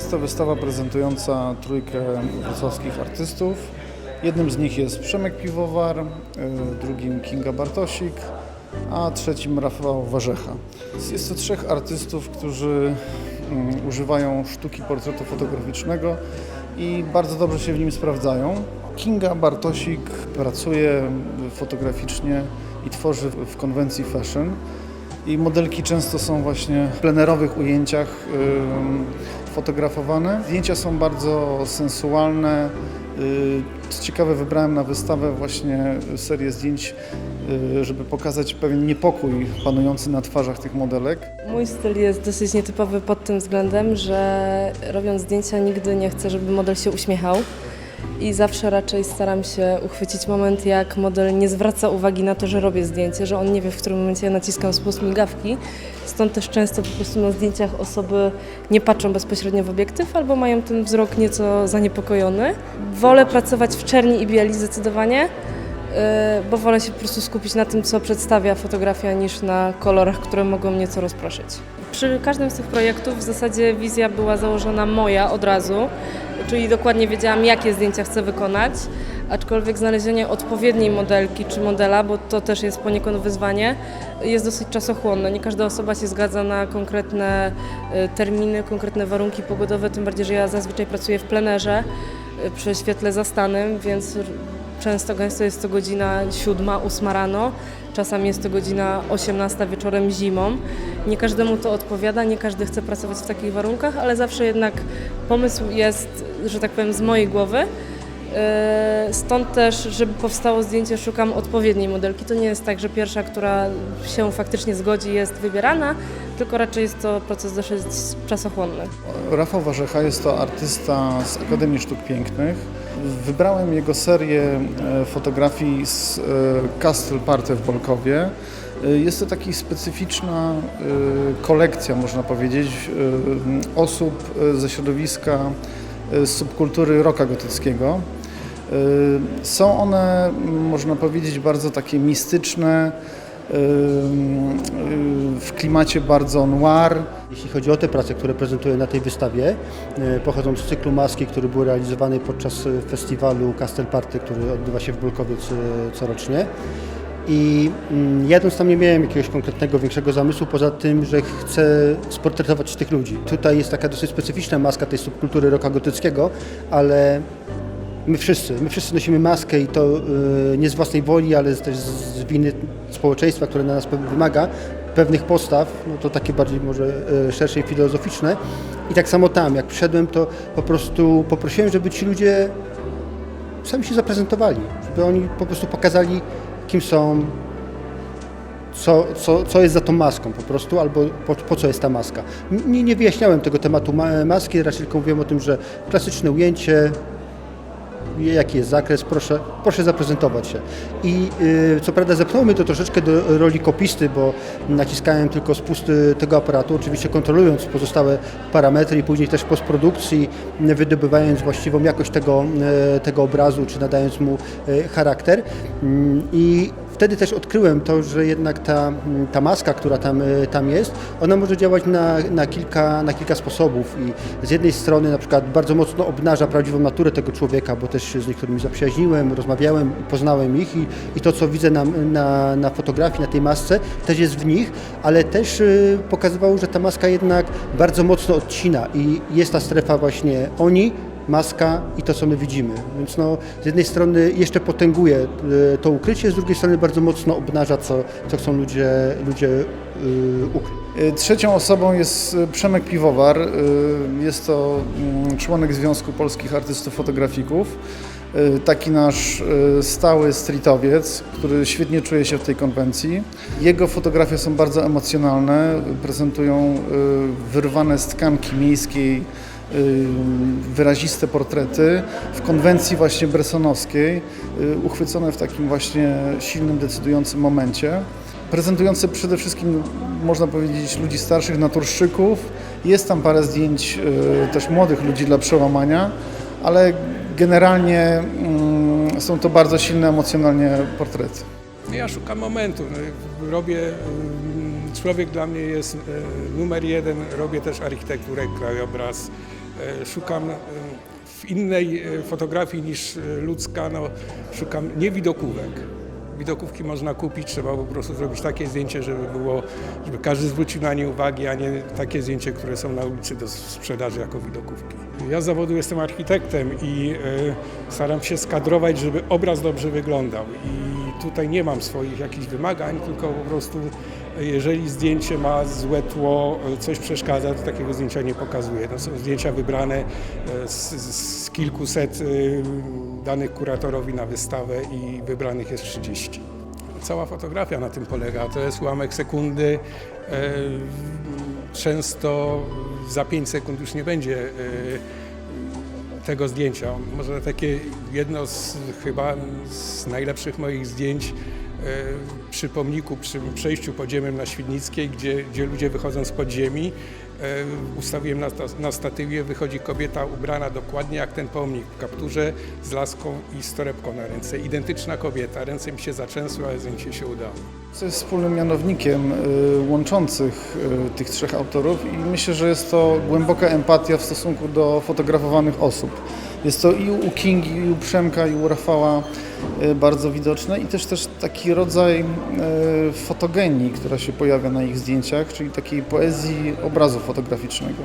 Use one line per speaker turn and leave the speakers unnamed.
Jest to wystawa prezentująca trójkę wrocławskich artystów. Jednym z nich jest Przemek Piwowar, y, drugim Kinga Bartosik, a trzecim Rafał Warzecha. Jest to trzech artystów, którzy mm, używają sztuki portretu fotograficznego i bardzo dobrze się w nim sprawdzają. Kinga Bartosik pracuje fotograficznie i tworzy w konwencji fashion. I modelki często są właśnie w plenerowych ujęciach ym, fotografowane. Zdjęcia są bardzo sensualne. Y, Co ciekawe, wybrałem na wystawę właśnie serię zdjęć, y, żeby pokazać pewien niepokój panujący na twarzach tych modelek.
Mój styl jest dosyć nietypowy pod tym względem, że robiąc zdjęcia nigdy nie chcę, żeby model się uśmiechał. I zawsze raczej staram się uchwycić moment, jak model nie zwraca uwagi na to, że robię zdjęcie, że on nie wie, w którym momencie ja naciskam spust migawki. Stąd też często po prostu na zdjęciach osoby nie patrzą bezpośrednio w obiektyw albo mają ten wzrok nieco zaniepokojony. Wolę pracować w czerni i bieli zdecydowanie, yy, bo wolę się po prostu skupić na tym, co przedstawia fotografia, niż na kolorach, które mogą nieco rozproszyć. Przy każdym z tych projektów w zasadzie wizja była założona moja od razu, czyli dokładnie wiedziałam, jakie zdjęcia chcę wykonać, aczkolwiek znalezienie odpowiedniej modelki czy modela, bo to też jest poniekąd wyzwanie, jest dosyć czasochłonne. Nie każda osoba się zgadza na konkretne y, terminy, konkretne warunki pogodowe, tym bardziej, że ja zazwyczaj pracuję w plenerze y, przy świetle zastanym, więc często gęsto jest to godzina 7-8 rano, czasami jest to godzina 18 wieczorem zimą. Nie każdemu to odpowiada, nie każdy chce pracować w takich warunkach, ale zawsze jednak pomysł jest, że tak powiem, z mojej głowy. Yy, Stąd też, żeby powstało zdjęcie, szukam odpowiedniej modelki. To nie jest tak, że pierwsza, która się faktycznie zgodzi, jest wybierana, tylko raczej jest to proces dosyć czasochłonny.
Rafał Warzecha jest to artysta z Akademii Sztuk Pięknych. Wybrałem jego serię e, fotografii z e, Castle Party w Bolkowie. E, Jest to taka specyficzna kolekcja, można powiedzieć, osób ze środowiska z subkultury rocka gotyckiego. E, Są one, można powiedzieć, bardzo takie mistyczne, e, e, w klimacie bardzo noir,
Jeśli chodzi o te prace, które prezentuję na tej wystawie, pochodzą z cyklu Maski, który był realizowany podczas festiwalu Castel Party, który odbywa się w Bolkowie co- corocznie. I mm, jadąc tam nie miałem jakiegoś konkretnego, większego zamysłu, poza tym, że chcę sportretować tych ludzi. Tutaj jest taka dosyć specyficzna maska tej subkultury rocka gotyckiego, ale my wszyscy, my wszyscy nosimy maskę i to y, nie z własnej woli, ale też z winy społeczeństwa, które na nas wymaga pewnych postaw, no to takie bardziej może y, szersze i filozoficzne. I tak samo tam, jak przyszedłem, to po prostu poprosiłem, żeby ci ludzie sami się zaprezentowali, żeby oni po prostu pokazali, kim są, co, co, co jest za tą maską po prostu, albo po, po co jest ta maska. Nie, nie wyjaśniałem tego tematu ma, maski, raczej tylko mówiłem o tym, że klasyczne ujęcie, jaki jest zakres, proszę, proszę zaprezentować się. I y, co prawda zepchnął mnie to troszeczkę do roli kopisty, bo naciskałem tylko spust y, tego aparatu, oczywiście kontrolując pozostałe parametry i później też w postprodukcji, wydobywając właściwą jakość tego, y, tego obrazu, czy nadając mu y, charakter. Mm, I wtedy też odkryłem to, że jednak ta, ta maska, która tam, y, tam jest, ona może działać na, na, kilka, na kilka sposobów i z jednej strony na przykład bardzo mocno obnaża prawdziwą naturę tego człowieka, bo też się z niektórymi zaprzyjaźniłem, rozmawiałem, poznałem ich i, i to, co widzę na, na, na fotografii, na tej masce, też jest w nich, ale też y, pokazywało, że ta maska jednak bardzo mocno odcina i jest ta strefa właśnie oni, maska i to, co my widzimy. Więc no, z jednej strony jeszcze potęguje y, to ukrycie, z drugiej strony bardzo mocno obnaża, co, co chcą ludzie, ludzie y, ukryć.
Y, Trzecią osobą jest Przemek Piwowar. Jest to mm, członek Związku Polskich Artystów Fotografików. Taki nasz stały streetowiec, który świetnie czuje się w tej konwencji. Jego fotografie są bardzo emocjonalne, prezentują wyrwane z tkanki miejskiej wyraziste portrety w konwencji właśnie bresonowskiej, y, uchwycone w takim właśnie silnym, decydującym momencie prezentujące przede wszystkim, można powiedzieć, ludzi starszych, naturszczyków. Jest tam parę zdjęć y, też młodych ludzi dla przełamania, ale generalnie mm, są to bardzo silne emocjonalnie portrety.
No Ja szukam momentu. No, Robię, mm, człowiek dla mnie jest numer jeden, robię też architekturę, krajobraz, szukam e, w innej e, fotografii niż e, ludzka, no, szukam nie widokówek. Widokówki można kupić, trzeba po prostu zrobić takie zdjęcie, żeby było, żeby każdy zwrócił na nie uwagę, a nie takie zdjęcie, które są na ulicy do sprzedaży jako widokówki. Ja z zawodu jestem architektem i e, staram się skadrować, żeby obraz dobrze wyglądał. I tutaj nie mam swoich jakichś wymagań, tylko po prostu e, jeżeli zdjęcie ma złe tło, e, coś przeszkadza, to takiego zdjęcia nie pokazuję. To są zdjęcia wybrane e, z, z kilkuset e, danych kuratorowi na wystawę i wybranych jest 30. Cała fotografia na tym polega. To jest ułamek sekundy. Często za 5 sekund już nie będzie tego zdjęcia. Może takie jedno z chyba z najlepszych moich zdjęć e, przy pomniku, przy przejściu podziemnym na Świdnickiej, gdzie, gdzie ludzie wychodzą z podziemi. E, Ustawiłem na, na statywie, wychodzi kobieta ubrana dokładnie jak ten pomnik, w kapturze z laską i z torebką na ręce. Identyczna kobieta, ręce mi się zaczęsły, ale zdjęcie się udało.
Co jest wspólnym mianownikiem y, łączących y, tych trzech autorów i myślę, że jest to głęboka empatia w stosunku do fotografowanych osób. Jest to i u Kingi, i u Przemka, i u Rafała bardzo widoczne i też też taki rodzaj fotogenii, która się pojawia na ich zdjęciach, czyli takiej poezji obrazu fotograficznego.